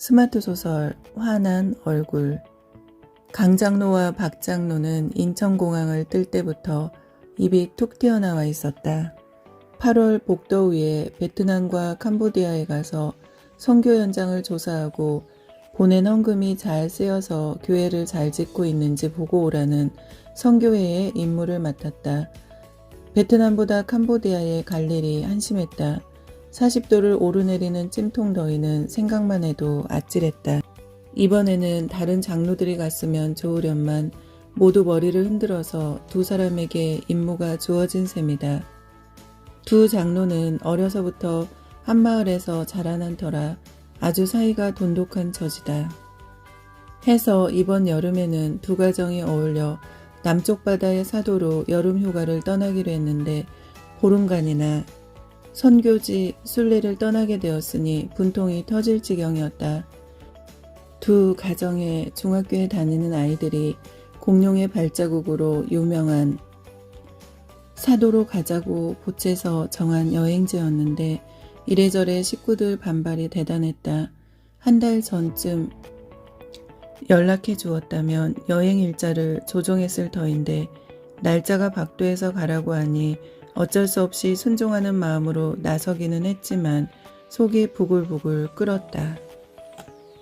스마트 소설 화난 얼굴 강장로와 박장로는 인천공항을 뜰 때부터 입이 툭 튀어나와 있었다. 8월 복더위에 베트남과 캄보디아에 가서 선교 현장을 조사하고 보낸 헌금이 잘 쓰여서 교회를 잘 짓고 있는지 보고 오라는 선교회의 임무를 맡았다. 베트남보다 캄보디아에 갈 일이 한심했다. 40도를 오르내리는 찜통 더위는 생각만 해도 아찔했다. 이번에는 다른 장로들이 갔으면 좋으련만 모두 머리를 흔들어서 두 사람에게 임무가 주어진 셈이다. 두 장로는 어려서부터 한 마을에서 자라난 터라 아주 사이가 돈독한 처지다. 해서 이번 여름에는 두 가정이 어울려 남쪽 바다의 사도로 여름 휴가를 떠나기로 했는데 보름간이나 선교지 순례를 떠나게 되었으니 분통이 터질 지경이었다. 두 가정의 중학교에 다니는 아이들이 공룡의 발자국으로 유명한 사도로 가자고 보채서 정한 여행지였는데 이래저래 식구들 반발이 대단했다. 한 달 전쯤 연락해 주었다면 여행 일자를 조정했을 터인데 날짜가 박도해서 가라고 하니 어쩔 수 없이 순종하는 마음으로 나서기는 했지만 속이 부글부글 끓었다.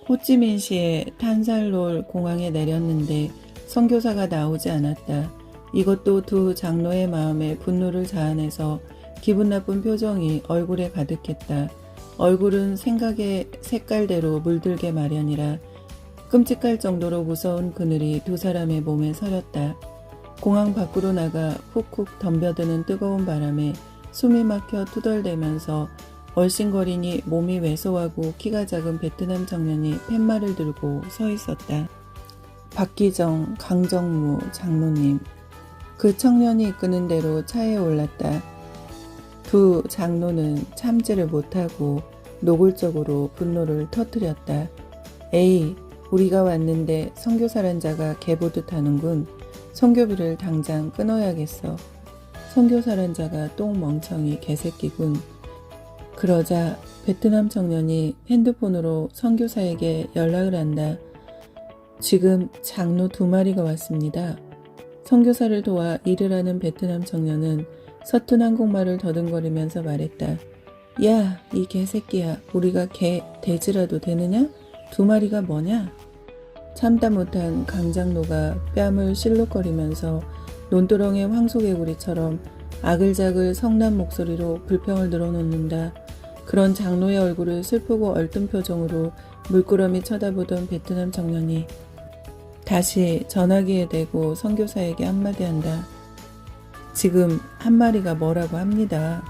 호찌민시의 탄살롤 공항에 내렸는데 선교사가 나오지 않았다. 이것도 두 장로의 마음에 분노를 자아내서 기분 나쁜 표정이 얼굴에 가득했다. 얼굴은 생각의 색깔대로 물들게 마련이라 끔찍할 정도로 무서운 그늘이 두 사람의 몸에 서렸다. 공항 밖으로 나가 훅훅 덤벼드는 뜨거운 바람에 숨이 막혀 투덜대면서 얼씬거리니 몸이 왜소하고 키가 작은 베트남 청년이 팻말을 들고 서 있었다. 박기정, 강정무 장로님. 그 청년이 이끄는 대로 차에 올랐다. 두 장로는 참지를 못하고 노골적으로 분노를 터뜨렸다. 에이, 우리가 왔는데 선교사란 자가 개보듯 하는군. 선교비를 당장 끊어야겠어. 선교사란 자가 똥 멍청이 개새끼군. 그러자 베트남 청년이 핸드폰으로 선교사에게 연락을 한다. 지금 장로 두 마리가 왔습니다. 선교사를 도와 일을 하는 베트남 청년은 서툰 한국말을 더듬거리면서 말했다. 야, 이 개새끼야. 우리가 개, 돼지라도 되느냐? 두 마리가 뭐냐? 참다 못한 강장로가 뺨을 실룩거리면서 논두렁의 황소개구리처럼 아글자글 성난 목소리로 불평을 늘어놓는다. 그런 장로의 얼굴을 슬프고 얼뜬 표정으로 물끄러미 쳐다보던 베트남 청년이 다시 전화기에 대고 선교사에게 한마디 한다. 지금 한 마리가 뭐라고 합니다.